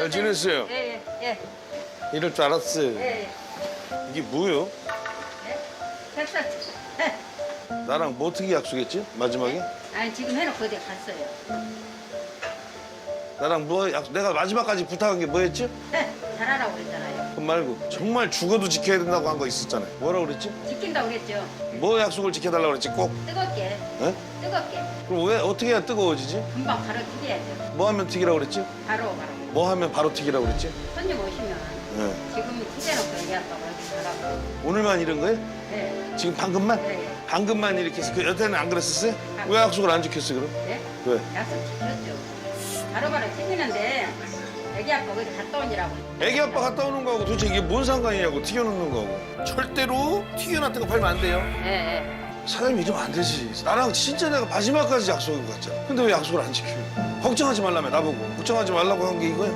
잘 지냈어요? 예, 예, 예, 이럴 줄 알았어요. 예, 예. 이게 뭐요? 예. 됐어. 나랑 뭐 어떻게 약속했지? 마지막에? 아니 지금 해놓고 어디 갔어요. 나랑 뭐 약, 내가 마지막까지 부탁한 게 뭐였지? 잘하라고 그랬잖아요. 그거 말고 정말 죽어도 지켜야 된다고 한 거 있었잖아요. 뭐라 그랬지? 지킨다고 그랬죠. 뭐 약속을 지켜달라고 그랬지? 꼭? 뜨겁게, 에? 뜨겁게. 그럼 왜 어떻게 해야 뜨거워지지? 금방 바로 튀겨야죠. 뭐 하면 튀기라고 그랬지? 바로 바로. 뭐 하면 바로 튀기라고 그랬지? 손님 오시면 네. 지금 튀겨놓고 얘기한다고 이렇게 가라고. 오늘만 이런 거예요? 네, 지금 방금만? 네, 방금만 이렇게 해서 그 여태는 안 그랬었어요? 왜 약속을 안 지켰어 그럼? 네. 왜? 약속 지켰죠. 바로바로 튀기는데 애기 아빠 어디 갔다 오니라고. 애기 아빠 갔다 오는 거하고 도대체 이게 뭔 상관이냐고 튀겨놓는 거하고 절대로 튀겨놨던 거 팔면 안 돼요 예, 예. 사장님 이러면 안 되지 나랑 진짜 내가 마지막까지 약속한 거 같잖아 근데 왜 약속을 안 지켜 걱정하지 말라며 나보고. 걱정하지 말라고 한 게 이거야